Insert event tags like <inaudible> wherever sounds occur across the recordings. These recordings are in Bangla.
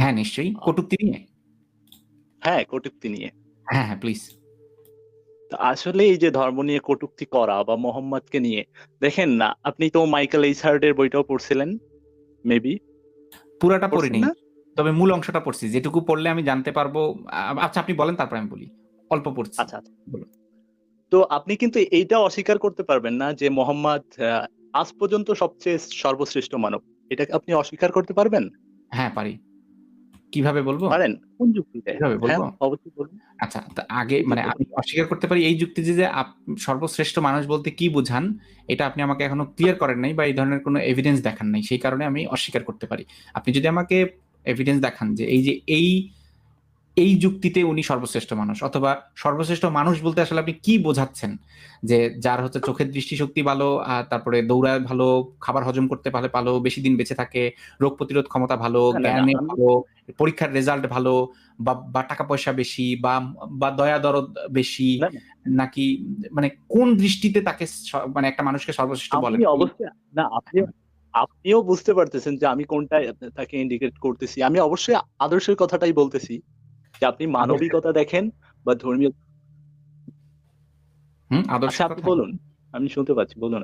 হ্যাঁ, নিশ্চয়ই। কটূক্তি নিয়ে? হ্যাঁ, কটূক্তি নিয়ে। হ্যাঁ, হ্যাঁ, প্লিজ। আসলে এই যে ধর্ম নিয়ে কটুক্তি করা বা মোহাম্মদকে নিয়ে দেখেন না, আপনি তো মাইকেল এর বইটাও পড়ছিলেন? মেবি? পুরাটা পড়িনি। তবে মূল অংশটা পড়ছি। যেটুকু পড়লে আমি জানতে পারব আচ্ছা আপনি বলেন তারপরে আমি বলি। অল্প পড়ছি। আচ্ছা, আচ্ছা। বলুন। তো আপনি কিন্তু এইটা অস্বীকার করতে পারবেন না যে মোহাম্মদ আজ পর্যন্ত সবচেয়ে সর্বশ্রেষ্ঠ মানব। এটাকে আপনি অস্বীকার করতে পারবেন? হ্যাঁ, পারি। কীভাবে বলব? পারেন? কোন যুক্তিতে? হ্যাঁ, বলব? অবশ্যই বলুন। আচ্ছা, তা আগে মানে আমি অস্বীকার করতে পারি এই যুক্তি যে, সর্বশ্রেষ্ঠ মানুষ বলতে কি বুঝান, এটা আপনি আমাকে এখনও ক্লিয়ার করেন নাই বা এই ধরনের কোনো এভিডেন্স দেখান নাই। সেই কারণে আমি অস্বীকার করতে পারি। আপনি যদি আমাকে এভিডেন্স দেখান যে এই যে এই, এই যুক্তিতে উনি সর্বশ্রেষ্ঠ মানুষ অথবা সর্বশ্রেষ্ঠ মানুষ বলতে আসলে আপনি কি বোঝাচ্ছেন? যে যার হচ্ছে চোখের দৃষ্টিশক্তি ভালো, আ তারপরে দৌড়ায় ভালো, খাবার হজম করতে পারে ভালো, বেশি দিন বেঁচে থাকে, রোগ প্রতিরোধ ক্ষমতা ভালো, না, জ্ঞানে ভালো, পরীক্ষার রেজাল্ট ভালো বা, বা টাকা পয়সা বেশি বা, বা দয়া দরদ বেশি। নাকি মানে কোন দৃষ্টিতে তাকে মানে একটা মানুষকে সর্বশ্রেষ্ঠ বলেন? অবশ্যই না আপনিও আপনিও বুঝতে পারতেছেন যে আমি কোনটা তাকে ইন্ডিকেট করতেছি। আমি অবশ্যই আদর্শের কথাটাই বলতেছি। যে আপনি মানবিকতা দেখেন বা ধর্মীয় হুম, আচ্ছা আদর্শের আপনি বলুন। আমি শুনতে পাচ্ছি। বলুন।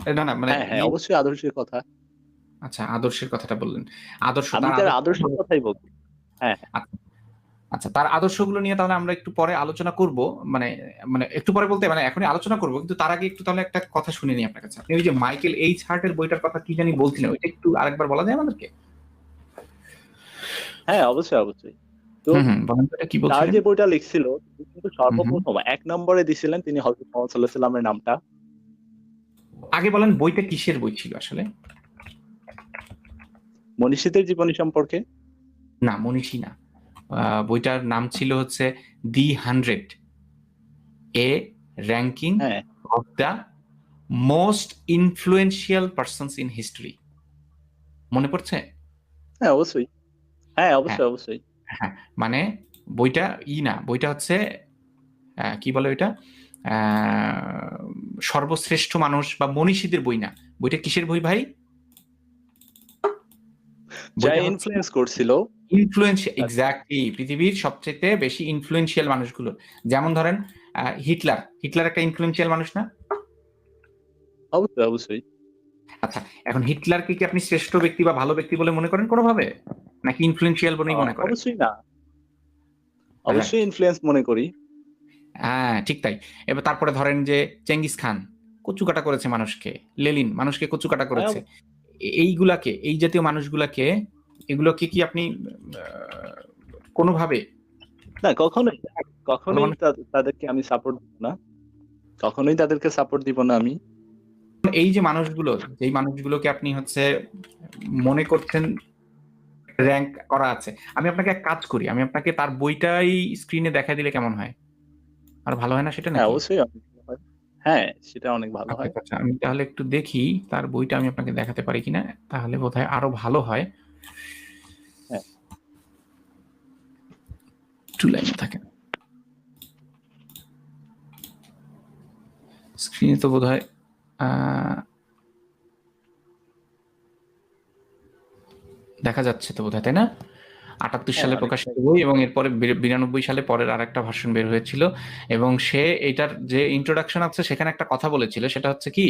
না, না মানে হ্যাঁ, হ্যাঁ, অবশ্যই আদর্শের কথা। আচ্ছা, আদর্শের কথাটা বললেন। আদর্শ আমি তার আদর্শ আদর্শের কথাই বলছি। হ্যাঁ, হ্যাঁ। আচ্ছা। আচ্ছা, তার আদর্শগুলো নিয়ে তাহলে আমরা একটু পরে আলোচনা করব। মানে, মানে একটু পরে বলতে মানে এখনই আলোচনা করব। কিন্তু তার আগে একটু তাহলে একটা কথা শুনে নিই আপনার কাছে। আপনি ওই যে মাইকেল এইচ হার্ট এর বইটার কথা কি জানি বলছিলেন, ওইটা একটু আরেকবার বলা যায় আমাদেরকে? হ্যাঁ, অবশ্যই, অবশ্যই। তো তার যে বইটা লিখছিল কিন্তু। সর্বপ্রথম ১ নম্বরে দিছিলেন তিনি হযরত মুহাম্মদ সাঃ এর নামটা। আগে বলেন বইটা কিসের বই ছিল আসলে? মনীষীদের জীবনী সম্পর্কে? না, মনীষী না। বইটার নাম ছিল হচ্ছে 'দি হান্ড্রেড এ র্যাঙ্কিং হ্যাঁ। Of the most influential persons in history' মনে পড়ছে? হ্যাঁ, অবশ্যই। হ্যাঁ, হ্যাঁ। অবশ্যই, অবশ্যই। হ্যাঁ, মানে বইটা ই না, বইটা হচ্ছে কি বলে ওইটা? সর্বশ্রেষ্ঠ মানুষ বা মনীষীদের বই না। বইটা কিসের বই ভাই? যা ইনফ্লুয়েন্স করছিল ইনফ্লুয়েন্সিয়া আচ্ছা। এক্সাক্টলি পৃথিবীর সবচাইতে বেশি ইনফ্লুয়েন্সিয়াল মানুষগুলো। যেমন ধরেন হিটলার। হিটলার একটা ইনফ্লুয়েন্সিয়াল মানুষ না? অবশ্যই, অবশ্যই। আচ্ছা, এখন হিটলারকে কি আপনি শ্রেষ্ঠ ব্যক্তি বা ভালো ব্যক্তি বলে মনে করেন কোনভাবে? নাকি ইনফ্লুয়েন্সিয়াল বলেই মনে করেন? অবশ্যই না। অবশ্যই ইনফ্লুয়েন্স মনে করি। হ্যাঁ, ঠিক তাই। এবার তারপরে ধরেন যে চেঙ্গিস খান কচুকাটা করেছে মানুষকে। লেনিন মানুষকে কচুকাটা হ্যাঁ, করেছে। এইগুলাকে, এই জাতীয় মানুষগুলাকে এগুলোকে কি আপনি কোনভাবে না কখনোই। কখনোই তাদেরকে আমি সাপোর্ট দিব না। কখনোই তাদেরকে সাপোর্ট দিব না আমি। এই যে মানুষগুলো, যেই মানুষগুলোকে আপনি হচ্ছে মনে করছেন র‍্যাংক করা আছে। আমি আপনাকে এক কাজ করি। আমি আপনাকে তার বইটাই স্ক্রিনে দেখায় দিলে কেমন হয়? আর ভালো হয় না সেটা হ্যাঁ, নাকি? অবশ্যই হয়। হ্যাঁ, সেটা অনেক ভালো আচ্ছা, হয়। আচ্ছা, আচ্ছা। আমি তাহলে একটু দেখি তার বইটা আমি আপনাকে দেখাতে পারি কিনা। তাহলে বোধহয় আরও ভালো হয়। হ্যাঁ। একটু লাইনে থাকেন। স্ক্রিনে তো বোধহয় দেখা যাচ্ছে তো বোধহয়, তাই না? ৭৮ হ্যাঁ, সালে অনেকটাই। প্রকাশিত বই এবং এরপরে বিরানব্বই সালে পরের আরেকটা ভার্সন বের হয়েছিল এবং সে এটার যে ইন্ট্রোডাকশন আছে সেখানে একটা কথা বলেছিল সেটা হচ্ছে কি,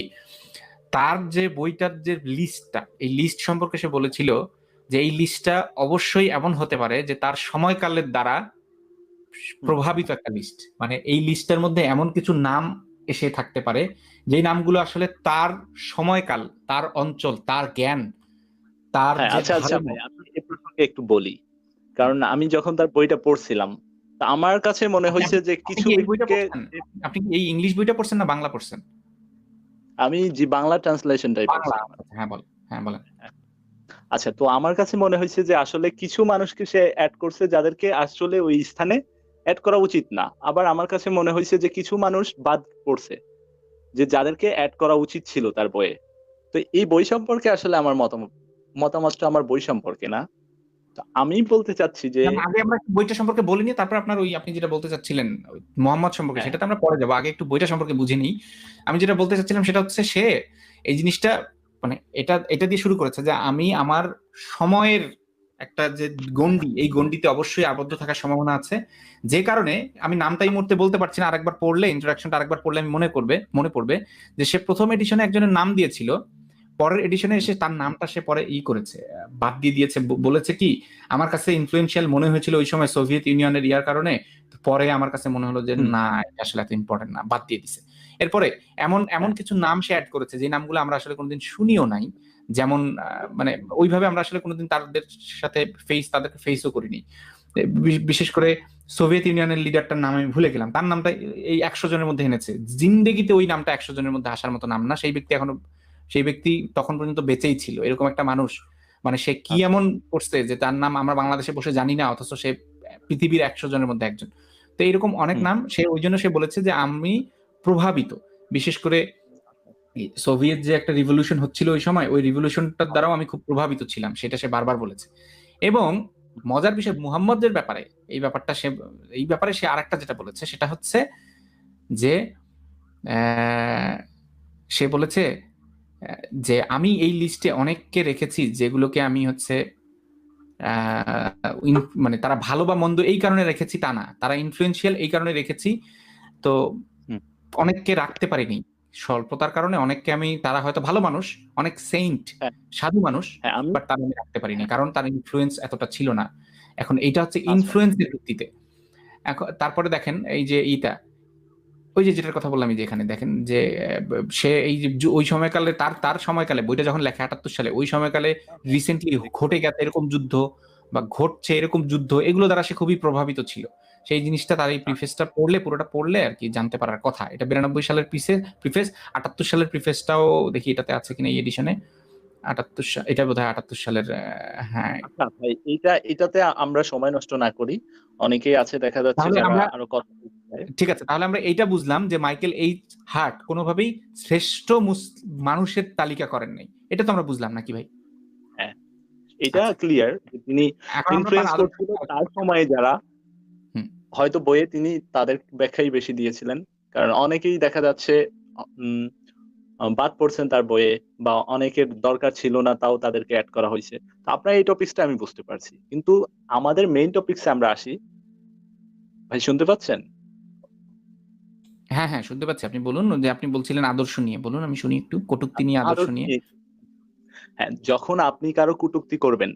তার যে বইটার যে লিস্টটা, এই লিস্ট সম্পর্কে সে বলেছিল যে এই লিস্টটা অবশ্যই এমন হতে পারে যে তার সময়কালের দ্বারা প্রভাবিত একটা লিস্ট। মানে এই লিস্টের মধ্যে এমন কিছু নাম এসে থাকতে পারে, যেই নামগুলো আসলে তার সময়কাল, তার অঞ্চল, তার জ্ঞান, তার হ্যাঁ, আচ্ছা, আচ্ছা ভাই আমি এ প্রসঙ্গে একটু বলি। কারণ আমি যখন তার বইটা পড়ছিলাম, তা আমার কাছে মনে আপনি হইছে যে কিছু? আপনি এই ইংলিশ বইটা পড়ছেন না বাংলা পড়ছেন? আমি জি বাংলা ট্রান্সলেশনটাই বাংলা। পড়ছিলাম। আচ্ছা, হ্যাঁ বলেন। হ্যাঁ বলেন। আচ্ছা তো আমার কাছে মনে হইছে যে আসলে কিছু মানুষকে সে এড করছে যাদেরকে আসলে ওই স্থানে এড করা উচিত না। আবার আমার কাছে মনে হইছে যে কিছু মানুষ বাদ পড়ছে। যে যাদেরকে এড করা উচিত ছিল তার বইয়ে। তো এই বই সম্পর্কে আসলে আমার মতামত মতামতটা আমার বই সম্পর্কে না। আমি বলতে চাচ্ছি যে আগে আমরা বইটা সম্পর্কে বলে নিই তারপর আপনার ওই আপনি যেটা বলতে চাচ্ছিলেন মোহাম্মদ সম্পর্কে হ্যাঁ। সেটাতে আমরা পরে যাব। আগে একটু বইটা সম্পর্কে বুঝে নিই। আমি যেটা বলতে চাচ্ছিলাম সেটা হচ্ছে সে এই জিনিসটা মানে এটা এটা দিয়ে শুরু করেছে যে আমি আমার সময়ের একটা যে গন্ডি এই গন্ডিতে অবশ্যই আবদ্ধ থাকার সম্ভাবনা আছে যে কারণে আমি নামটা এই মুহূর্তে বলতে পারছি না আরেকবার পড়লে ইন্ট্রোডাকশনটা আরেকবার পড়লে আমি মনে করবে মনে পড়বে যে সে প্রথম এডিশনে একজনের নাম দিয়েছিল পরের এডিশনে এসে তার নামটা সে পরে ই করেছে। বাদ দিয়ে দিয়েছে। বলেছে কি আমার কাছে ইনফ্লুয়েন্সিয়াল মনে হয়েছিল ওই সময় সোভিয়েত ইউনিয়নের ইয়ার কারণে পরে আমার কাছে মনে হলো যে না আসলে এত ইম্পর্টেন্ট না বাদ দিয়ে দিছে। এরপরে এমন এমন কিছু নাম সে অ্যাড করেছে যে নামগুলো আমরা আসলে কোনোদিন শুনিও নাই। যেমন মানে ওইভাবে আমরা আসলে কোনোদিন তাদের সাথে ফেস তাদেরকে ফেসও করিনি। বিশেষ করে সোভিয়েত ইউনিয়নের লিডারটার নাম আমি ভুলে গেলাম। তার নামটা এই একশো জনের মধ্যে এনেছে। জিন্দেগিতে ওই নামটা একশো জনের মধ্যে আসার মতো নাম না। সেই ব্যক্তি এখনও সেই ব্যক্তি তখন পর্যন্ত বেঁচেই ছিল এরকম একটা মানুষ। মানে সে কি এমন করছে যে তার নাম আমরা বাংলাদেশে বসে জানি না অথচ সে পৃথিবীর একশো জনের মধ্যে একজন। তো এরকম অনেক নাম সে ওই জন্য সে বলেছে যে আমি প্রভাবিত। বিশেষ করে সোভিয়েত যে একটা রিভলিউশন হচ্ছিল ওই সময় ওই রিভলিউশনটার দ্বারাও আমি খুব প্রভাবিত ছিলাম সেটা সে বারবার বলেছে। এবং মজার বিষয় মুহাম্মদের ব্যাপারে এই ব্যাপারটা সে এই ব্যাপারে সে আরেকটা যেটা বলেছে সেটা হচ্ছে যে আহ, সে বলেছে যে আমি এই লিস্টে অনেককে রেখেছি যেগুলোকে আমি হচ্ছে মানে তারা ভালো বা মন্দ এই কারণে রেখেছি তা না। তারা ইনফ্লুয়েন্সিয়াল এই কারণে রেখেছি। তো অনেককে রাখতে পারিনি। স্বল্পতার কারণে অনেককে আমি তারা হয়তো ভালো মানুষ অনেক সেইন্ট হ্যাঁ। সাধু মানুষ হ্যাঁ আমি বাট তারা আমি রাখতে পারিনি কারণ তার ইনফ্লুয়েন্স এতটা ছিল না। এখন এইটা হচ্ছে আচ্ছা। ইনফ্লুয়েন্সের ভিত্তিতে। এখন তারপরে দেখেন এই যে ইটা ওই যে যেটার কথা বললাম যে এখানে দেখেন যে সে এই যে ওই সময়কালে তার তার সময়কালে বইটা যখন লেখা আটাত্তর সালে ওই সময়কালে রিসেন্টলি ঘটে গেছে এরকম যুদ্ধ বা ঘটছে এরকম যুদ্ধ এগুলো দ্বারা সে খুবই প্রভাবিত ছিল। সেই জিনিসটা তার এই প্রিফেসটা পড়লে পুরোটা পড়লে আর কি জানতে পারার কথা। এটা বিরানব্বই সালের পিসে প্রিফেস আটাত্তর সালের প্রিফেসটাও দেখি এটাতে আছে কিনা এই এডিশনে আটাত্তর সাল এটা বোধ হয় আটাত্তর সালের হ্যাঁ। আচ্ছা এটা এটাতে আমরা সময় নষ্ট না করি। অনেকেই আছে দেখা যাচ্ছে আরও কথা। ঠিক আছে তাহলে আমরা এইটা বুঝলাম যে মাইকেল এইচ হার্ট কোনোভাবেই শ্রেষ্ঠ মানুষের তালিকা করেন নাই। এটা তো আমরা বুঝলাম নাকি ভাই? এটা ক্লিয়ার তিনি তার ইনফ্লুয়েন্স করছিল তার সময়ে যারা হয়তো বইয়ে তিনি তাদের ব্যাখ্যাই বেশি দিয়েছিলেন। কারণ অনেকেই দেখা যাচ্ছে বাদ পড়ছেন তার বইয়ে বা অনেকের দরকার ছিল না তাও তাদেরকে অ্যাড করা হয়েছে। তো আপনার এই টপিকসটা আমি বুঝতে পারছি। কিন্তু আমাদের মেইন টপিকসে আমরা আসি। ভাই শুনতে পাচ্ছেন? হ্যাঁ হ্যাঁ শুনতে পাচ্ছি। আপনি বলুন যে আপনি বলছিলেন আদর্শ নিয়ে। বলুন আমি শুনি একটু। কটুক্তি নিয়ে আদর্শ নিয়ে। হ্যাঁ যখন আপনি কারও কটূক্তি করবেন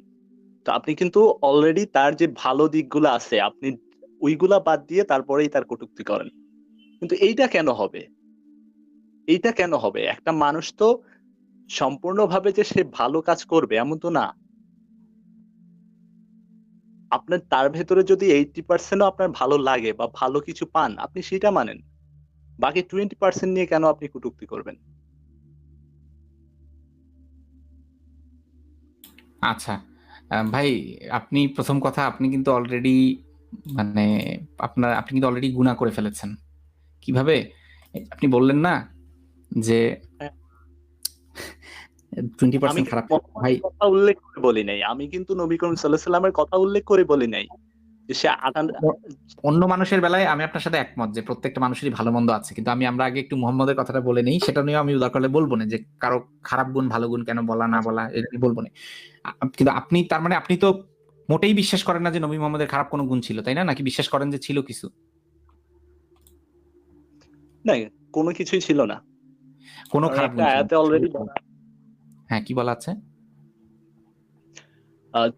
তো আপনি কিন্তু অলরেডি তার যে ভালো দিকগুলো আছে আপনি ওইগুলা বাদ দিয়ে তারপরেই তার কটূক্তি করেন। কিন্তু এইটা কেন হবে? এইটা কেন হবে? একটা মানুষ তো সম্পূর্ণভাবে যে সে ভালো কাজ করবে এমন তো না। আপনার তার ভেতরে যদি এইটি পার্সেন্টও আপনার ভালো লাগে বা ভালো কিছু পান আপনি সেটা মানেন। বাকি টোয়েন্টি পার্সেন্ট নিয়ে কেন আপনি কটূক্তি করবেন? আচ্ছা ভাই আপনি প্রথম কথা আপনি কিন্তু অলরেডি মানে আপনার আপনি কিন্তু অলরেডি গুণা করে ফেলেছেন। কীভাবে? আপনি বললেন না যে হ্যাঁ। টোয়েন্টি আমি পার্সেন্ট খারাপ। ভাই কথা উল্লেখ করে বলি নাই। আমি কিন্তু নবী করিম সাল্লাহ সাল্লামের কথা উল্লেখ করে বলি নাই। সে অন্য মানুষের বেলায় আমি আপনার সাথে একমত যে প্রত্যেকটা মানুষেরই ভালো মন্দ আছে। কিন্তু আমি আমরা আগে একটু মোহাম্মদের কথাটা বলে নেই সেটা নিয়ে আমি উদার করলে বলব না যে কারও খারাপ গুণ ভালো গুণ কেন বলা না বলা এটা বলব না। কিন্তু আপনি তার মানে আপনি তো মোটেই বিশ্বাস করেন না যে নবী মোহাম্মদের খারাপ কোনো গুণ ছিল তাই না? নাকি বিশ্বাস করেন যে ছিল কিছু? না কোনো কিছুই ছিল না। কোনো খারাপ গুণ আয়াতে অলরেডি হ্যাঁ কি বলা আছে?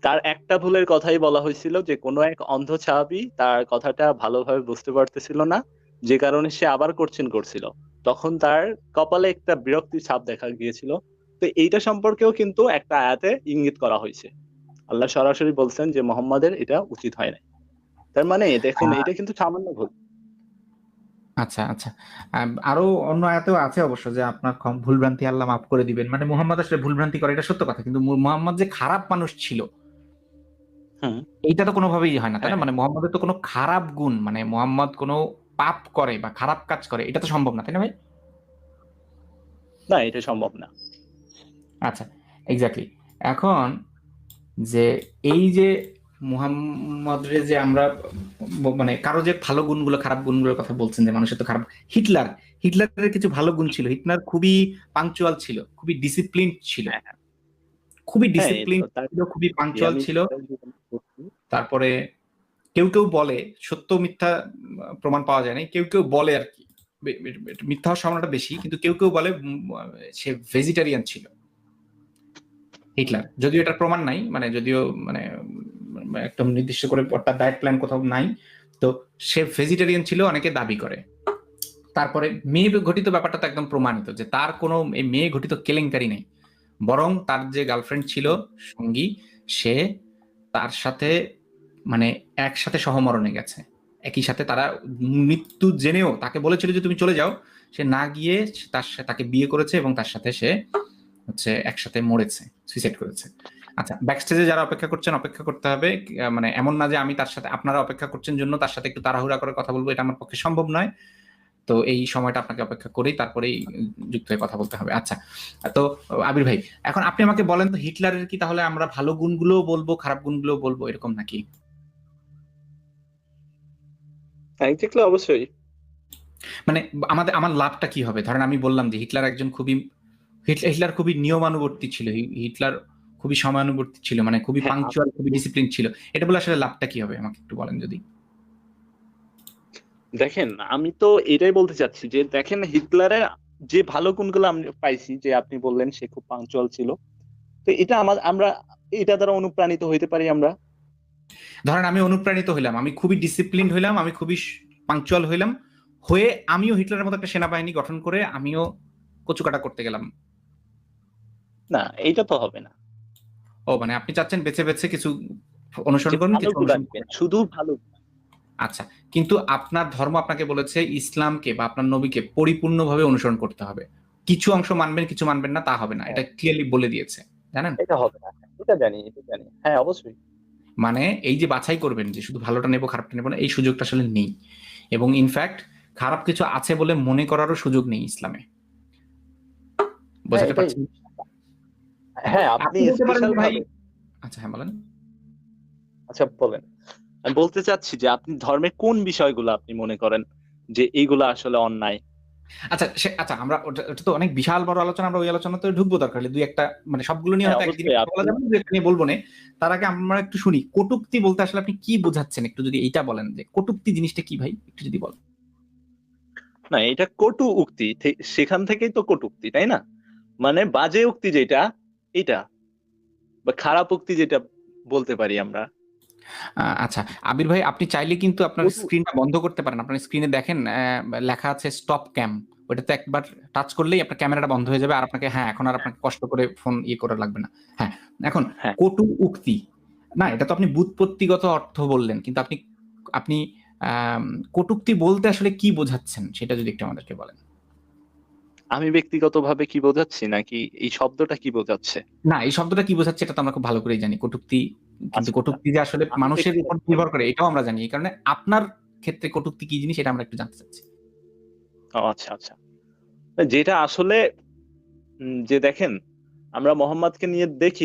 তার একটা ভুলের কথাই বলা হয়েছিল যে কোনো এক অন্ধ সাহাবী তার কথাটা ভালোভাবে বুঝতে পারতেছিল না। যে কারণে সে আবার কোশ্চেন করছিল। তখন তার কপালে একটা বিরক্তি ছাপ দেখা গিয়েছিল। তো এইটা সম্পর্কেও কিন্তু একটা আয়াতে ইঙ্গিত করা হয়েছে। আল্লাহ সরাসরি বলছেন যে মোহাম্মদের এটা উচিত হয় না তার মানে দেখুন হ্যাঁ। এটা কিন্তু সামান্য ভুল। আচ্ছা আচ্ছা। আম, আরও অন্য আয়াতেও আছে অবশ্য যে আপনার ক্ষম- ভুলভ্রান্তি আল্লাহ মাফ করে দিবেন। মানে মোহাম্মদ আসলে ভুলভ্রান্তি করে এটা সত্য কথা। কিন্তু মু- মোহাম্মদ যে খারাপ মানুষ ছিল হুম। এইটা তো কোনোভাবেই হয় না তাই না? হ্যাঁ। মানে মোহাম্মদের তো কোনো খারাপ গুণ মানে মোহাম্মদ কোনো পাপ করে বা খারাপ কাজ করে এটা তো সম্ভব না তাই না ভাই? না এটা সম্ভব না। আচ্ছা এক্স্যাক্টলি এখন যে এই যে মুহাম্মদের যে আমরা মানে কারও যে ভালো গুণগুলো খারাপ গুণগুলোর কথা বলছেন যে মানুষের তো খারাপ হিটলার হিটলারের কিছু ভালো গুণ ছিল। হিটলার খুবই পাংচুয়াল ছিল খুবই ডিসিপ্লিন ছিল। হ্যাঁ, খুবই হ্যাঁ, ডিসিপ্লিন ছিল খুবই পাংচুয়াল ছিল। সেটাই জীবনে করছি। তারপরে কেউ কেউ বলে সত্য মিথ্যা প্রমাণ পাওয়া যায় না কেউ কেউ বলে আর কি। মিথ্যা হওয়ার সম্ভাবনাটা বেশি কিন্তু কেউ কেউ বলে সে ভেজিটেরিয়ান ছিল। হিটলার যদিও এটার প্রমাণ নাই মানে যদিও মানে একদম নির্দিষ্ট করে তার ডায়েট প্ল্যান কোথাও নাই। তো সে ভেজিটেরিয়ান ছিল, অনেকে দাবি করে। তারপরে মেয়ে ঘটিত ব্যাপারটা তো একদম প্রমাণিত যে তার কোনো মেয়ে ঘটিত কেলেঙ্কারি নেই। বরং তার যে গার্লফ্রেন্ড ছিল, সঙ্গী, সে তার সাথে মানে একসাথে সহমরণে গেছে। একই সাথে তারা মৃত্যু জেনেও তাকে বলেছিল যে তুমি চলে যাও। সে না গিয়ে তার সাথে তাকে বিয়ে করেছে এবং তার সাথে সে হচ্ছে একসাথে মরেছে সুইসাইড করেছে। আচ্ছা ব্যাকস্টেজে যারা অপেক্ষা করছেন অপেক্ষা করতে হবে। মানে এমন না যে আমি তার সাথে আপনারা অপেক্ষা করছেন জন্য তার সাথে একটু তাড়াহুড়া করে কথা বলব এটা আমার পক্ষে সম্ভব নয়। তো এই সময়টা আপনাকে অপেক্ষা করেই তারপরেই যুক্ত হয়ে কথা বলতে হবে। আচ্ছা তো আবির ভাই এখন আপনি আমাকে বলেন তো হিটলারের কি তাহলে আমরা ভালো গুণগুলোও বলব খারাপ গুণগুলোও বলব এরকম নাকি? অবশ্যই। মানে আমাদের আমার লাভটা কি হবে? ধরেন আমি বললাম যে হিটলার একজন খুবই হিট- হিটলার খুবই নিয়মানুবর্তী ছিল। হিটলার খুবই সময়ানুবর্তী ছিল মানে খুবই হ্যাঁ, পাংচুয়াল খুবই ডিসিপ্লিন ছিল। এটা বলে আসলে লাভটা কি হবে আমাকে একটু বলেন যদি। দেখেন আমি তো এটাই বলতে চাচ্ছি যে দেখেন হিটলারের যে ভালো গুণগুলো আমি পাইছি যে আপনি বললেন সে খুব পাংচুয়াল ছিল তো এটা আমার আমরা এটা দ্বারা অনুপ্রাণিত হইতে পারি আমরা? ধরেন আমি অনুপ্রাণিত হইলাম আমি খুবই ডিসিপ্লিন হইলাম আমি খুবই পাংচুয়াল হইলাম হয়ে আমিও হিটলারের মতো একটা সেনাবাহিনী গঠন করে আমিও কচুকাটা করতে গেলাম। না এইটা তো হবে না। ও মানে আপনি চাচ্ছেন বেছে বেছে কিছু অনুসরণ করুন কিছু শুধু ভালো আচ্ছা কিন্তু আপনার ধর্ম আপনাকে বলেছে ইসলামকে বা আপনার নবীকে পরিপূর্ণভাবে অনুসরণ করতে হবে। কিছু অংশ মানবেন কিছু মানবেন না তা হবে না। এটা ক্লিয়ারলি বলে দিয়েছে জানেন? এটা হবে না। এটা জানি এটা জানি। হ্যাঁ অবশ্যই। মানে এই যে বাছাই করবেন যে শুধু ভালোটা নেব খারাপটা নেব না এই সুযোগটা আসলে নেই। এবং ইনফ্যাক্ট খারাপ কিছু আছে বলে মনে করারও সুযোগ নেই ইসলামে। বোঝাতে এটাই। হ্যাঁ আপনি স্পেশাল ভাই- ভাবে আচ্ছা হ্যাঁ বলেন। আচ্ছা বলেন। আমি বলতে চাচ্ছি যে আপনি ধর্মের কোন বিষয়গুলো আপনি মনে করেন যে এইগুলো আসলে অন্যায়? আচ্ছা সে আচ্ছা আমরা ওটা তো অনেক বিশাল বড় আলোচনা আমরা ওই আলোচনা তো ঢুকবো দরকার হলে। দুই একটা মানে সবগুলো নিয়ে হ্যাঁ, হয়তো একদিন বলা যাবে দুই একটা নিয়ে বলব না। তার আগে আমরা একটু শুনি কটুক্তি বলতে আসলে আপনি কি বোঝাচ্ছেন? একটু যদি এইটা বলেন যে কটুক্তি জিনিসটা কি ভাই? একটু যদি বলেন। না এটা কটু উক্তি সেখান থেকেই তো কটুক্তি তাই না? মানে বাজে উক্তি যেটা এটা বা খারাপ উক্তি যেটা বলতে পারি আমরা। আচ্ছা আবির ভাই আপনি চাইলে কিন্তু আপনার স্ক্রিনটা বন্ধ করতে পারেন। আপনার স্ক্রিনে দেখেন লেখা আছে স্টপ ক্যাম ওটাতে একবার টাচ করলেই আপনার ক্যামেরাটা বন্ধ হয়ে যাবে আর আপনাকে হ্যাঁ এখন আর আপনাকে কষ্ট করে ফোন ইয়ে করা লাগবে না। হ্যাঁ এখন হ্যাঁ। কটু উক্তি। না এটা তো আপনি বুৎপত্তিগত অর্থ বললেন কিন্তু আপনি আপনি কটুক্তি বলতে আসলে কি বোঝাচ্ছেন? সেটা যদি একটু আমাদেরকে বলেন। আমি ব্যক্তিগতভাবে কি বোঝাচ্ছি নাকি এই শব্দটা কি বোঝাচ্ছে? না এই শব্দটা কি বোঝাচ্ছে এটা তো আমরা খুব ভালো করেই জানি কটুক্তি। কিন্তু আচ্ছা। কটুক্তি যে আসলে মানুষের উপর নির্ভর করে এটাও আমরা জানি। এই কারণে আপনার ক্ষেত্রে কটুক্তি কি জিনিস এটা আমরা একটু জানতে চাচ্ছি। ও আচ্ছা আচ্ছা। যেটা আসলে যে দেখেন আমরা মোহাম্মদকে নিয়ে দেখি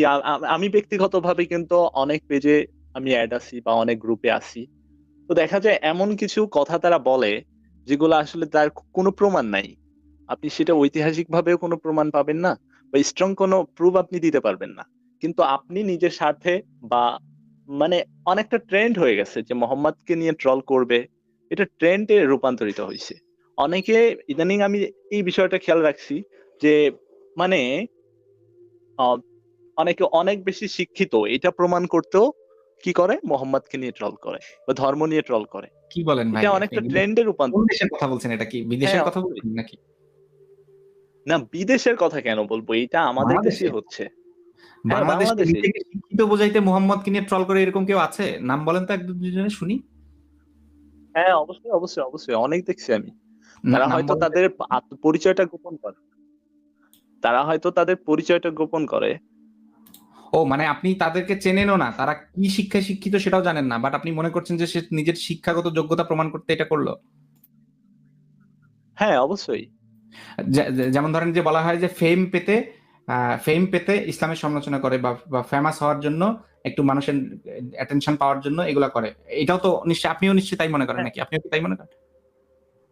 আমি ব্যক্তিগতভাবে কিন্তু অনেক পেজে আমি অ্যাড আছি বা অনেক গ্রুপে আছি। তো দেখা যায় এমন কিছু কথা তারা বলে যেগুলো আসলে তার কোনো প্রমাণ নাই। আপনি সেটা ঐতিহাসিক ভাবেও কোনো প্রমাণ পাবেন না বা স্ট্রং কোনো প্রুফ আপনি দিতে পারবেন না। কিন্তু আপনি নিজের স্বার্থে বা মানে অনেকটা ট্রেন্ড হয়ে গেছে যে মোহাম্মদকে নিয়ে ট্রল করবে এটা ট্রেন্ডে রূপান্তরিত হয়েছে। অনেকে ইদানিং আমি এই বিষয়টা খেয়াল রাখছি যে মানে অনেকে অনেক বেশি শিক্ষিত এটা প্রমাণ করতেও কি করে? মোহাম্মদকে নিয়ে ট্রল করে বা ধর্ম নিয়ে ট্রল করে। কি বলেন ভাই এটা অনেকটা? ট্রেন্ডে রূপান্তর দেশের কথা বলছেন এটা কি? বিদেশের হ্যাঁ, কথা। বলছেন নাকি? না বিদেশের কথা কেন বলব? এটা আমাদের দেশে হচ্ছে। হ্যাঁ। শিক্ষিত বোঝাইতে মোহাম্মদকে নিয়ে ট্রল করে এরকম কেউ আছে? নাম বলেন তো এক দুজনে শুনি। হ্যাঁ অবশ্যই অবশ্যই অবশ্যই। অনেক দেখছি আমি। তারা হয়তো তাদের পরিচয়টা গোপন করে। তারা হয়তো তাদের পরিচয়টা গোপন করে। ও মানে আপনি তাদেরকে চেনেনও না। তারা কি শিক্ষায় শিক্ষিত সেটাও জানেন না। বাট আপনি মনে করছেন যে সে নিজের শিক্ষাগত যোগ্যতা প্রমাণ করতে এটা করল? হ্যাঁ অবশ্যই। যেমন ধরেন যে বলা হয় যে ফেম পেতে ফেম পেতে ইসলামের সমালোচনা করে বা ফেমাস হওয়ার জন্য একটু মানুষের অ্যাটেনশন পাওয়ার জন্য এগুলা করে। এটাও তো নিশ্চয় আপনিও নিশ্চয়ই তাই মনে করেন নাকি? আপনিও তাই মনে করেন?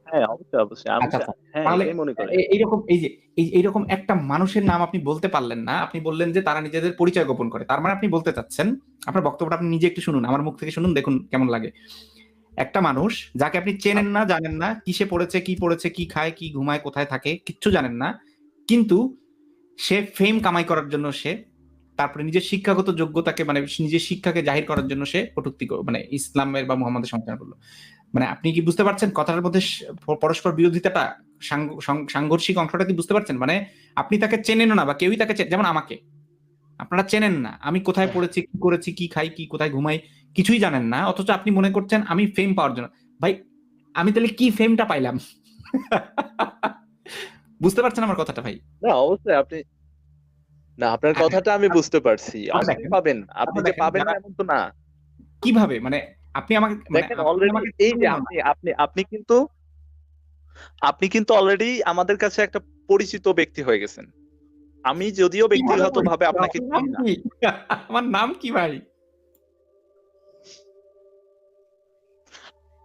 হ্যাঁ অবশ্যই অবশ্যই। আচ্ছা, আচ্ছা। হ্যাঁ তাহলে মনে এইরকম এই যে এই এইরকম একটা মানুষের নাম আপনি বলতে পারলেন না আপনি বললেন যে তারা নিজেদের পরিচয় গোপন করে। তার মানে আপনি বলতে চাচ্ছেন আপনার বক্তব্যটা আপনি নিজে একটু শুনুন আমার মুখ থেকে শুনুন দেখুন কেমন লাগে। একটা মানুষ যাকে আপনি চেনেন না জানেন না কিসে পড়েছে কি পড়েছে কি খায় কি ঘুমায় কোথায় থাকে কিচ্ছু জানেন না। কিন্তু সে ফেম কামাই করার জন্য সে তারপরে নিজের শিক্ষাগত যোগ্যতাকে মানে নিজের শিক্ষাকে জাহির করার জন্য সে কটূক্তি মানে ইসলামের বা মুহাম্মাদের সমালোচনা করল। মানে আপনি কি বুঝতে পারছেন? কথাটার মধ্যে পরস্পর বিরোধিতাটা সাংঘর্ষিক অংশটা কি বুঝতে পারছেন? মানে আপনি তাকে চেনেন না বা কেউই তাকে যেমন আমাকে। আপনারা চেনেন না। আমি কোথায় পড়েছি কি করেছি কি খাই কি কোথায় ঘুমাই কিছুই জানেন না অথচ আপনি মনে করছেন আমি ফেম পাওয়ার জন্য। ভাই আমি তাহলে কি ফেমটা পাইলাম? <laughs> বুঝতে পারছেন আমার কথাটা ভাই? না অবশ্যই আপনি না আপনার হ্যাঁ, কথাটা আমি বুঝতে পারছি। আপনি পাবেন। আপনি আপনি যে পাবেন না এমন তো না। কীভাবে? মানে আপনি আমাকে মানে দেখেন আপনি অলরেডি এই যে আপনি আপনি আপনি কিন্তু আপনি কিন্তু অলরেডি আমাদের কাছে একটা পরিচিত ব্যক্তি হয়ে গেছেন। আমি যদিও ব্যক্তিগত ভাবে আপনাকে চিনি না। আমার নাম কি <laughs> ভাই?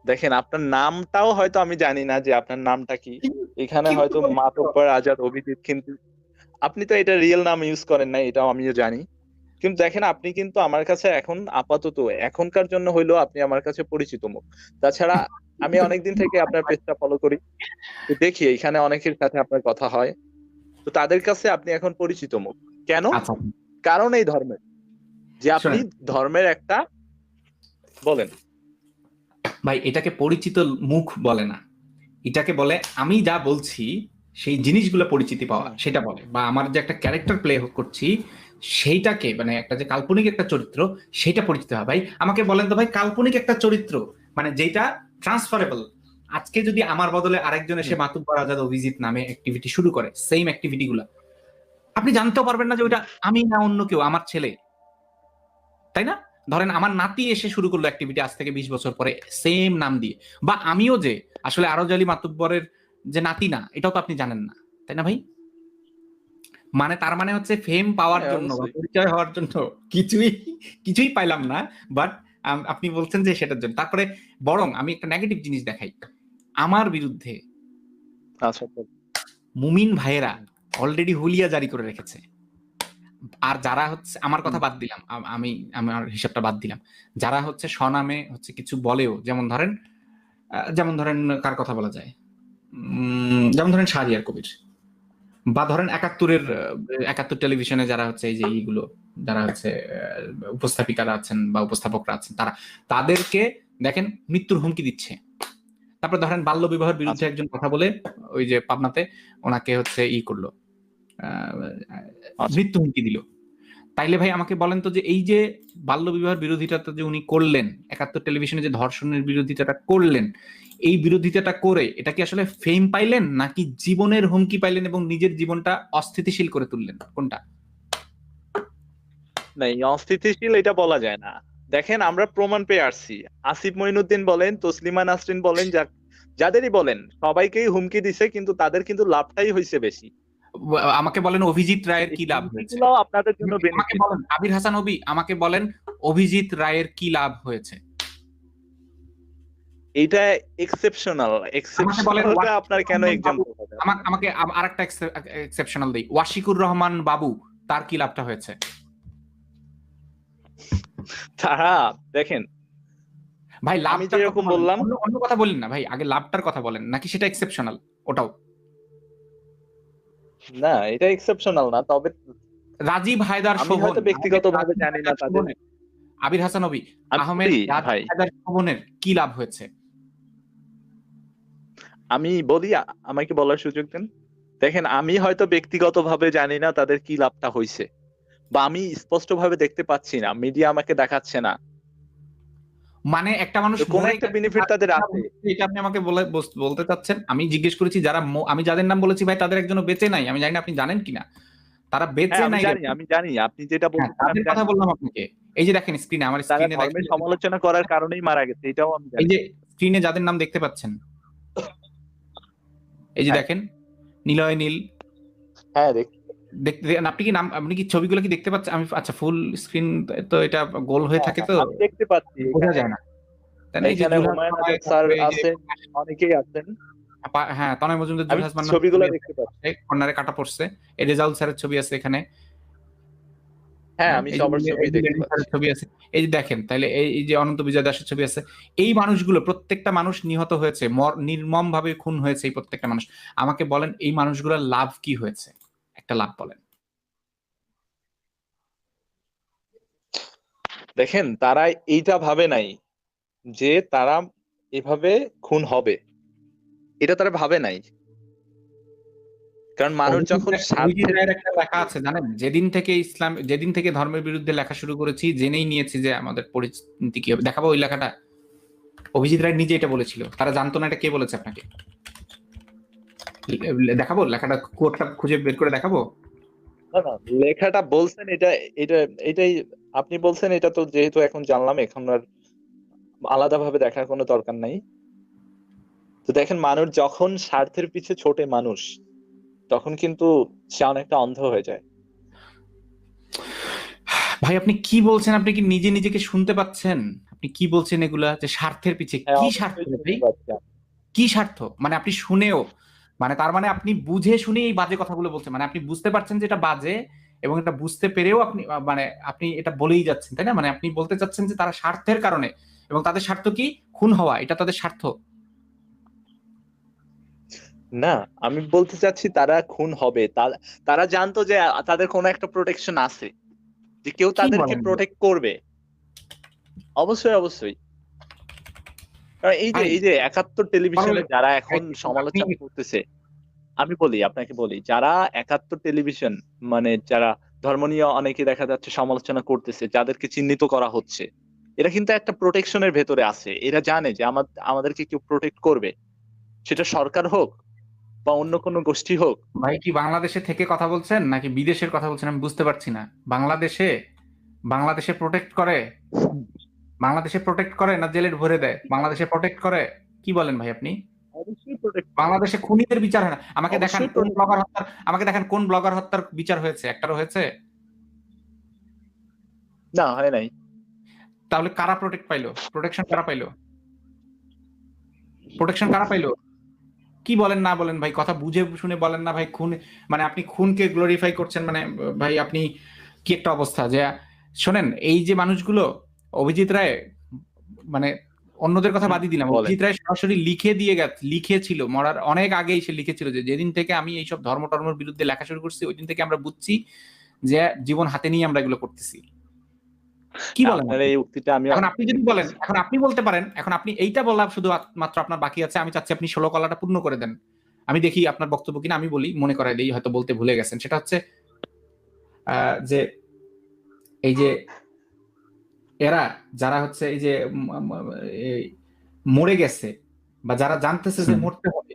দেখেন আপনার নামটাও হয়তো আমি জানি না যে আপনার নামটা কি। এখানে হয়তো? মাতব্বর আজাদ অভিজিৎ কিন্তু আপনি তো এটা রিয়েল নাম ইউজ করেন না এটাও আমিও জানি। কিন্তু দেখেন আপনি কিন্তু আমার কাছে এখন আপাতত এখনকার জন্য হইল আপনি আমার কাছে পরিচিত মুখ। তাছাড়া আমি অনেকদিন থেকে আপনার পেজটা ফলো করি। তো দেখি এখানে অনেকের সাথে আপনার কথা হয়। তো তাদের কাছে আপনি এখন পরিচিত মুখ। কেন? আচ্ছা। কারণ এই ধর্মের। যে আপনি ধর্মের একটা বলেন। ভাই এটাকে পরিচিত মুখ বলে না। এটাকে বলে আমি যা বলছি সেই জিনিসগুলো পরিচিতি পাওয়া সেটা বলে। বা আমার যে একটা ক্যারেক্টার প্লে করছি সেইটাকে মানে একটা যে কাল্পনিক একটা চরিত্র সেটা পরিচিত হয়। ভাই আমাকে বলেন তো ভাই কাল্পনিক একটা চরিত্র মানে যেটা ট্রান্সফারেবল আজকে যদি আমার বদলে আরেকজন এসে মাতুব্বর আজাদ অভিজিৎ নামে অ্যাক্টিভিটি শুরু করে সেম অ্যাক্টিভিটি গুলা আপনি জানতেও পারবেন না যে ওটা আমি না অন্য কেউ আমার ছেলে। তাই না? ধরেন আমার নাতি এসে শুরু করল অ্যাক্টিভিটি আজ থেকে বিশ বছর পরে সেম নাম দিয়ে। বা আমিও যে আসলে আরজ আলী মাতুব্বরের যে নাতি না এটাও তো আপনি জানেন না তাই না ভাই? মানে তার মানে হচ্ছে ফেম পাওয়ার হ্যাঁ, জন্য পরিচয় হওয়ার জন্য কিছুই কিছুই পাইলাম না বাট আপনি বলছেন যে সেটার জন্য। তারপরে বরং আমি একটা নেগেটিভ জিনিস দেখাই। আমার বিরুদ্ধে আচ্ছা মুমিন ভাইয়েরা অলরেডি হুলিয়া জারি করে রেখেছে। আর যারা হচ্ছে আমার কথা বাদ দিলাম আমি আমার হিসাবটা বাদ দিলাম। যারা হচ্ছে স্বনামে হচ্ছে কিছু বলেও যেমন ধরেন যেমন ধরেন কার কথা বলা যায়? উম, যেমন ধরেন শাহরিয়ার কবির। বা ধরেন একাত্তরের একাত্তর টেলিভিশনে যারা হচ্ছে এই যে এইগুলো যারা হচ্ছে উপস্থাপিকারা আছেন বা উপস্থাপকরা আছেন তারা তাদেরকে দেখেন মৃত্যুর হুমকি দিচ্ছে। তারপর ধরেন বাল্য বিবাহের বিরুদ্ধে একজন কথা বলে ওই যে পাবনাতে ওনাকে হচ্ছে ই করল। আচ্ছা। মৃত্যু হুমকি দিল। তাইলে ভাই আমাকে বলেন তো যে এই যে বাল্য বিবাহের বিরোধিতাটা যে উনি করলেন একাত্তর টেলিভিশনে যে ধর্ষণের বিরোধিতাটা করলেন এই বিরোধিতাটা করে এটা কি আসলে ফেম পাইলেন নাকি জীবনের হুমকি পাইলেন এবং নিজের জীবনটা অস্থিতিশীল করে তুললেন? কোনটা? না এই অস্থিতিশীল এটা বলা যায় না। দেখেন আমরা প্রমাণ পেয়ে আসছি। আসিফ মঈনুদ্দিন বলেন তসলিমা নাসরিন বলেন যা যাদেরই বলেন সবাইকেই হুমকি দিছে কিন্তু তাদের কিন্তু লাভটাই হয়েছে বেশি। আমাকে বলেন অভিজিৎ রায়ের কি লাভ হয়েছে। আপনাদের জন্য আমাকে বলেন আবির হাসান অবি আমাকে বলেন অভিজিৎ রায়ের কি লাভ হয়েছে। এটা এক্সেপশনাল এক্সেপশনালটা আপনার কেন হবে? আমাকে আমাকে আরেকটা এক্সেপশনাল দেই। ওয়াশিকুর রহমান বাবু তার কি লাভটা হয়েছে? তারা দেখেন ভাই লাভ আমি যেরকম বললাম- অন্য অন্য কথা বলেন না ভাই আগে লাভটার কথা বলেন নাকি সেটা এক্সেপশনাল ওটাও। না এটা এক্সেপশনাল না তবে রাজীব হায়দার শোভন। হয়তো ব্যক্তিগতভাবে জানি না তাদের। আবির আহমেদ রাজীব হায়দার শোভনের কি লাভ হয়েছে? আমি বলি আমাকে বলার সুযোগ দেন। দেখেন আমি হয়তো ব্যক্তিগতভাবে জানি না তাদের কি লাভটা হয়েছে। বা আমি স্পষ্টভাবে দেখতে পাচ্ছি না মিডিয়া আমাকে দেখাচ্ছে না। মানে একটা মানুষ কোন একটা বেনিফিট তাদের আছে। এটা আপনি আমাকে বলে বলতে চাচ্ছেন? আমি জিজ্ঞেস করেছি যারা আমি যাদের নাম বলেছি ভাই তাদের একজনও বেঁচে নাই। আমি জানি না আপনি জানেন কিনা। তারা বেঁচে হ্যাঁ নাই জানি আমি জানি। আপনি যেটা হ্যাঁ, বলছেন কথা বললাম আপনাকে। এই যে দেখেন স্ক্রিনে আমার স্ক্রিনে ধর্মের সমালোচনা করার কারণেই মারা গেছে এটাও আমি জানি। এই যে স্ক্রিনে যাদের নাম দেখতে পাচ্ছেন। এই যে হ্যাঁ। দেখেন নীলয় নীল। হ্যাঁ দেখ দেখতে আপনি কি নাম আপনি কি ছবিগুলো কি দেখতে পাচ্ছেন? আমি আচ্ছা ফুল স্ক্রিন তো এটা গোল হয়ে থাকে তো? দেখতে পাচ্ছি। বোঝা যায় না। অনেকেই আছেন। হ্যাঁ তনয় মজুমদার জুলহাস মান্নান ছবিগুলো দেখতে পাচ্ছি। কর্নারে কাটা পড়ছে। এই রেজাউল স্যারের ছবি আছে এখানে। হ্যাঁ আমি সবার ছবি দেখতে পাচ্ছি। ছবি আছে। এই যে দেখেন তাহলে এই এই যে অনন্ত বিজয় দাসের ছবি আছে। এই মানুষগুলো প্রত্যেকটা মানুষ নিহত হয়েছে নির্মম ভাবে খুন হয়েছে এই প্রত্যেকটা মানুষ। আমাকে বলেন এই মানুষগুলোর লাভ কি হয়েছে? একটা লাভ বলেন। দেখেন তারা এইটা ভাবে নাই যে তারা এভাবে খুন হবে। এটা তারা ভাবে নাই। কারণ মানুষ যখন লেখা আছে জানেন? যেদিন থেকে ইসলাম যেদিন থেকে ধর্মের বিরুদ্ধে লেখা শুরু করেছি জেনেই নিয়েছি যে আমাদের পরিস্থিতি কি হবে। দেখাবো ওই লেখাটা। অভিজিৎ রায় নিজে এটা বলেছিল। তারা জানতো না এটা কে বলেছে আপনাকে? দেখাবো? লেখাটা কোটটা খুঁজে বের করে দেখাবো? না, না, লেখাটা বলছেন এটা এটা এটাই আপনি বলছেন এটা তো যেহেতু এখন জানলাম এখন আর আলাদাভাবে দেখার কোনো দরকার নাই। তো দেখেন মানুষ যখন স্বার্থের পিছে ছোটে মানুষ তখন কিন্তু সে অনেকটা অন্ধ হয়ে যায়। ভাই আপনি কি বলছেন? আপনি কি নিজে নিজেকে শুনতে পাচ্ছেন? আপনি কি বলছেন এগুলা? যে স্বার্থের পিছে হ্যাঁ, কি স্বার্থ। কি স্বার্থ? মানে আপনি শুনেও মানে তার মানে আপনি বুঝে শুনে এই বাজে কথাগুলো বলছেন। মানে আপনি বুঝতে পারছেন যে এটা বাজে এবং এটা বুঝতে পেরেও আপনি মানে আপনি এটা বলেই যাচ্ছেন তাই না? মানে আপনি বলতে চাচ্ছেন যে তারা স্বার্থের কারণে এবং তাদের স্বার্থ কি? খুন হওয়া এটা তাদের স্বার্থ। না আমি বলতে চাচ্ছি তারা খুন হবে। তারা জানতো যে তাদের কোনো একটা প্রোটেকশন আছে যে কেউ তাদেরকে প্রোটেক্ট করবে। অবশ্যই অবশ্যই। এই যে এই যে একাত্তর টেলিভিশনে যারা এখন সমালোচনা করতেছে আমি বলি আপনাকে বলি যারা একাত্তর টেলিভিশন মানে যারা ধর্ম নিয়ে অনেকে দেখা যাচ্ছে সমালোচনা করতেছে যাদেরকে চিহ্নিত করা হচ্ছে এরা কিন্তু একটা প্রোটেকশনের ভেতরে আছে। এরা জানে যে আমাদেরকে কেউ প্রোটেক্ট করবে। সেটা সরকার হোক বা অন্য কোনো গোষ্ঠী হোক। ভাই কি বাংলাদেশে থেকে কথা বলছেন নাকি বিদেশের কথা বলছেন আমি বুঝতে পারছি না। বাংলাদেশে বাংলাদেশে প্রোটেক্ট করে? বাংলাদেশে প্রোটেক্ট করে না জেলের ভরে দেয়? বাংলাদেশে প্রোটেক্ট করে? কি বলেন ভাই আপনি? বাংলাদেশে খুনিদের বিচার হয় না। আমাকে দেখান কোন ব্লগার হত্যার আমাকে দেখান কোন ব্লগার হত্যার বিচার হয়েছে? একটারও হয়েছে? না হয় নাই। তাহলে কারা প্রোটেক্ট পাইলো? প্রোটেকশন কারা পাইলো? প্রোটেকশন কারা পাইলো? কি বলেন না বলেন ভাই? কথা বুঝে শুনে বলেন না ভাই খুন মানে আপনি খুনকে গ্লোরিফাই করছেন মানে ভাই আপনি কি একটা অবস্থা? যে শোনেন এই যে মানুষগুলো অভিজিৎ রায় মানে অন্যদের কথা বাদই দিলাম। অভিজিৎ রায় সরাসরি লিখে দিয়ে গেছে লিখেছিল মরার অনেক আগেই সে লিখেছিল যে যেদিন থেকে আমি এইসব ধর্ম টর্মের বিরুদ্ধে লেখা শুরু করছি ওই দিন থেকে আমরা বুঝছি যে জীবন হাতে নিয়ে আমরা এগুলো করতেছি। কি বলেন এই উক্তিটা আমি এখন আপনি যদি বলেন এখন আপনি বলতে পারেন এখন আপনি এইটা বলা শুধু মাত্র আপনার বাকি আছে আমি চাচ্ছি আপনি ষোলো কলাটা পূর্ণ করে দেন। আমি দেখি আপনার বক্তব্য কিনা আমি বলি মনে করাই দিই হয়তো বলতে ভুলে গেছেন। সেটা হচ্ছে আহ, যে এই যে এরা যারা হচ্ছে এই যে মরে গেছে বা যারা জানতেছে যে মরতে হবে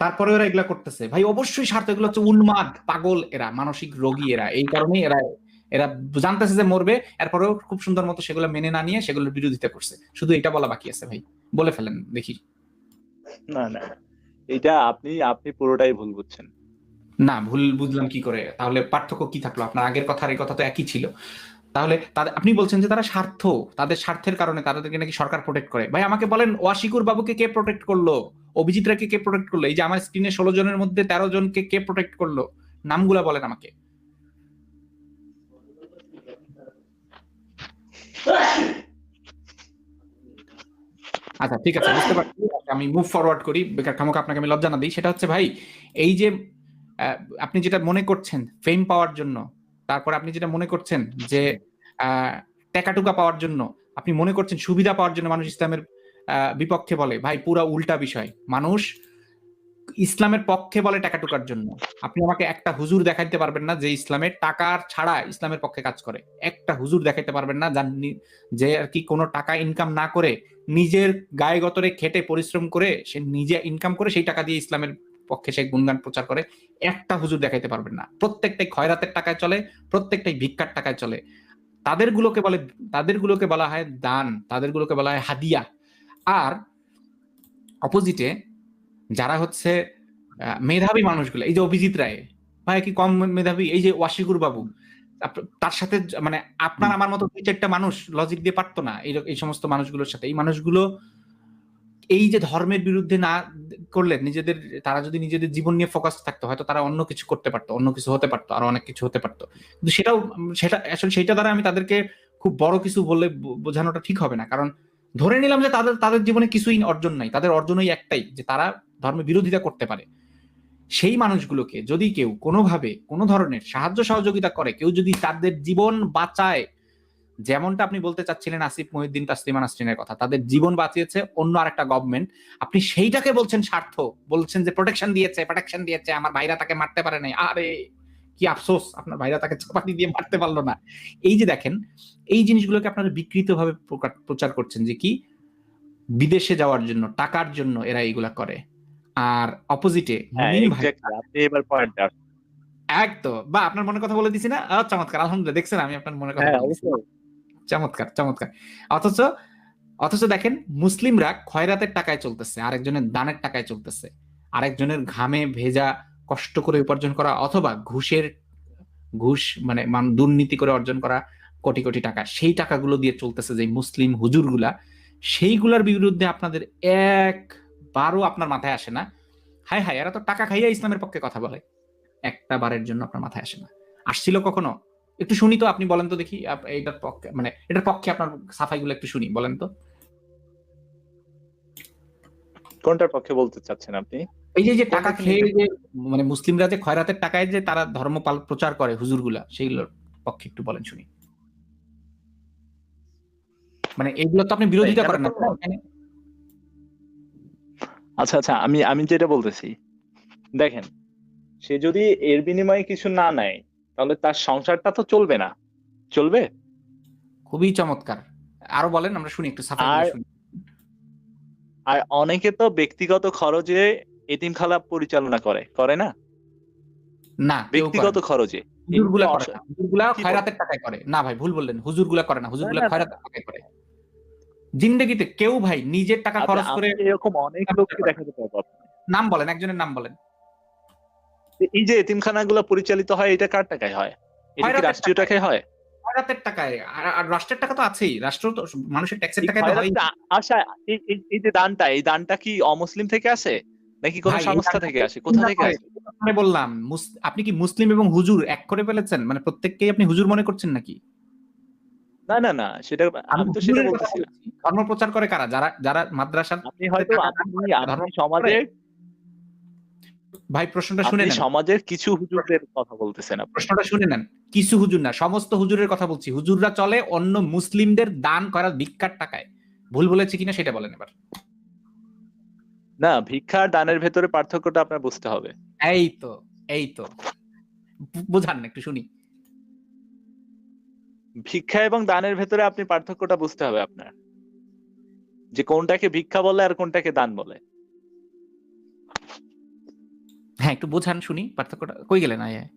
তারপরে ওরা এগুলা করতেছে। ভাই অবশ্যই স্বার্থ এগুলো হচ্ছে উন্মাদ পাগল এরা মানসিক রোগী এরা। এই কারণে এরা এরা জানতেছে যে মরবে এরপরেও খুব সুন্দর মতো সেগুলো মেনে না নিয়ে সেগুলোর বিরোধিতা করছে। শুধু এটা বলা বাকি আছে ভাই। বলে ফেলেন দেখি। না না। এটা আপনি আপনি পুরোটাই ভুল বুঝছেন। না ভুল বুঝলাম কি করে? তাহলে পার্থক্য কি থাকল? আপনার আগের কথা আর এই কথা তো একই ছিল। তাহলে তাদের, আপনি বলছেন যে তারা স্বার্থ, তাদের স্বার্থের কারণে তাদেরকে নাকি সরকার প্রোটেক্ট করে। ভাই, আমাকে বলেন, ওয়াশিকুর বাবুকে কে প্রোটেক্ট করল? অভিজিৎ রায়কে কে প্রোটেক্ট করল? এই যে আমার স্ক্রিনে ষোলো জনের মধ্যে তেরো জনকে কে প্রোটেক্ট করল? নামগুলা বলেন আমাকে। আচ্ছা ঠিক আছে, বুঝতে পারছি। আমি মুভ ফরওয়ার্ড করি, বেকার খামোকা আপনাকে আমি লজ্জা না দিই। সেটা হচ্ছে ভাই, এই যে আপনি যেটা মনে করছেন ফেম পাওয়ার জন্য তারপর আপনি যেটা মনে করছেন যে টেকাটুকা পাওয়ার জন্য আপনি মনে করছেন সুবিধা পাওয়ার জন্য মানুষ ইসলামের বিপক্ষে বলে ভাই পুরা উল্টা বিষয়। মানুষ ইসলামের পক্ষে বলে টাকাটুকার জন্য। আপনি আমাকে একটা হুজুর দেখাইতে পারবেন না যে ইসলামের টাকার ছাড়া ইসলামের পক্ষে কাজ করে। একটা হুজুর দেখাইতে পারবেন না যার যে আর কি কোনো টাকা ইনকাম না করে নিজের গায়ে গতরে খেটে পরিশ্রম করে সে নিজে ইনকাম করে সেই টাকা দিয়ে ইসলামের পক্ষে সে গুণগান প্রচার করে। একটা হুজুর দেখাইতে পারবেন না। প্রত্যেকটাই খয়রাতের টাকায় চলে প্রত্যেকটাই ভিক্ষার টাকায় চলে। তাদেরগুলোকে বলে তাদেরগুলোকে বলা হয় দান তাদেরগুলোকে বলা হয় হাদিয়া। আর অপোজিটে যারা হচ্ছে মেধাবী মানুষগুলো এই যে অভিজিৎ রায় ভাই কি কম মেধাবী? এই যে ওয়াশিকুর বাবু তার সাথে মানে আপনার আমার মতো দুই চারটা মানুষ লজিক দিয়ে পারতো না এই এই সমস্ত মানুষগুলোর সাথে। এই মানুষগুলো এই যে ধর্মের বিরুদ্ধে না করলে নিজেদের, তারা যদি নিজেদের জীবন নিয়ে ফোকাস থাকতো, হয়তো তারা অন্য কিছু করতে পারতো, অন্য কিছু হতে পারতো, আর অনেক কিছু হতে পারতো। কিন্তু সেটাও, সেটা আসলে সেটা দ্বারা আমি তাদেরকে খুব বড় কিছু বলে বোঝানোটা ঠিক হবে না। কারণ ধরে নিলাম যে তাদের তাদের জীবনে কিছুই অর্জন নাই, তাদের অর্জনই একটাই, যে তারা ধর্মের বিরোধিতা করতে পারে। সেই মানুষগুলোকে যদি কেউ কোনোভাবে কোনো ধরনের সাহায্য সহযোগিতা করে, কেউ যদি তাদের জীবন বাঁচায় যেমনটা আপনি বলতে চাচ্ছিলেন আসিফ মহিউদ্দিন তাসলিমা নাসরিনের কথা তাদের জীবন বাঁচিয়েছে অন্য আরেকটা গভর্নমেন্ট আপনি সেইটাকে বলছেন স্বার্থ বলছেন যে প্রোটেকশন দিয়েছে প্রোটেকশন দিয়েছে আমার ভাইরা তাকে মারতে পারে নাই। আরে কি আফসোস আপনার ভাইরা তাকে চাপাতি দিয়ে মারতে পারল না। এই যে দেখেন এই জিনিসগুলোকে আপনারা বিকৃতভাবে প্রচার করছেন যে কি বিদেশে যাওয়ার জন্য টাকার জন্য এরা এইগুলা করে। আর অপোজিটে হ্যাঁ এবার পয়েন্ট একদম। বা আপনার মনে কথা বলে দিছি না? চমৎকার আলহামদুলিল্লাহ দেখছেন আমি আপনার মনে কথা চমৎকার চমৎকার। অথচ অথচ দেখেন, মুসলিমরা খয়রাতের টাকায় চলতেছে, আরেকজনের দানের টাকায় চলতেছে। আরেকজনের ঘামে ভেজা কষ্ট করে উপার্জন করা অথবা ঘুষের, ঘুষ মানে মান- দুর্নীতি করে অর্জন করা কোটি কোটি টাকা, সেই টাকাগুলো দিয়ে চলতেছে যে মুসলিম হুজুরগুলা, সেইগুলার বিরুদ্ধে আপনাদের একবারও আপনার মাথায় আসে না। হায় হায়, এরা তো টাকা খাইয়া ইসলামের পক্ষে কথা বলে। একটা বারের জন্য আপনার মাথায় আসে না। আসছিল কখনো? একটু শুনি তো আপনি বলেন তো দেখি এটার পক্ষে মানে এটার পক্ষে আপনার সাফাইগুলো একটু শুনি বলেন তো। কোনটার পক্ষে বলতে চাচ্ছেন আপনি? এই যে যে টাকা খেয়ে যে মানে মুসলিমরা যে খয়রাতের টাকায় যে তারা ধর্ম প্রচার করে হুজুরগুলা সেইগুলোর পক্ষে একটু বলেন শুনি। মানে এইগুলো তো আপনি বিরোধিতা করেন না আচ্ছা আচ্ছা আমি আমি যেটা বলতেছি দেখেন সে যদি এর বিনিময়ে কিছু না নেয় তাহলে তার সংসারটা তো চলবে না। চলবে? খুবই চমৎকার। আরও বলেন আমরা শুনি একটু সাফাই আর- আর অনেকে তো ব্যক্তিগত খরচে এতিমখানা পরিচালনা করে করে না? না ব্যক্তিগত খরচে। হুজুরগুলা করে না। হুজুরগুলা খয়রাতের টাকায় করে। না ভাই ভুল বললেন। হুজুরগুলা করে না হুজুরগুলা। খয়রাতের টাকায় করে। জিন্দেগিতে কেউ ভাই নিজের টাকা খরচ করে এরকম অনেক লোককে পারব আপনি। নাম বলেন একজনের নাম বলেন। এই যে এতিমখানাগুলো পরিচালিত হয় এটা কার টাকায় হয়? এটা কি রাষ্ট্রীয় টাকায়। হয়? খয়রাতের টাকায়। আর রাষ্ট্রের টাকা তো আছেই। রাষ্ট্র তো মানুষের ট্যাক্সের টাকায় তো হয় আশা এই- যে দানটা এই দানটা কি অমুসলিম থেকে আসে? নাকি কোন সংস্থা থেকে আসে? কোথা থেকে আসে? আমি বললাম আপনি কি মুসলিম এবং হুজুর এক করে ফেলেছেন? মানে প্রত্যেককেই আপনি হুজুর মনে করছেন নাকি? না না না সেটা আমি তো সেটা বলতেছি ধর্ম প্রচার করে কারা? যারা যারা মাদ্রাসা আপনি হয়তো আপনি সমাজের ভাই প্রশ্নটা শুনে নেন। সমাজের কিছু হুজুরদের কথা বলতেছেন প্রশ্নটা শুনে নেন। কিছু হুজুর না সমস্ত হুজুরের কথা বলছি। হুজুররা চলে অন্য মুসলিমদের দান করা ভিক্ষার টাকায়। ভুল বলেছি কিনা সেটা বলেন এবার। না ভিক্ষা দানের ভেতরে পার্থক্যটা আপনার বুঝতে হবে। এই তো এই তো। বুঝান না একটু শুনি। ভিক্ষা এবং দানের ভেতরে আপনি পার্থক্যটা বুঝতে হবে আপনার। যে কোনটাকে ভিক্ষা বলে আর কোনটাকে দান বলে। হ্যাঁ একটু বোঝান শুনি পার্থক্যটা কই গেলেন আয়।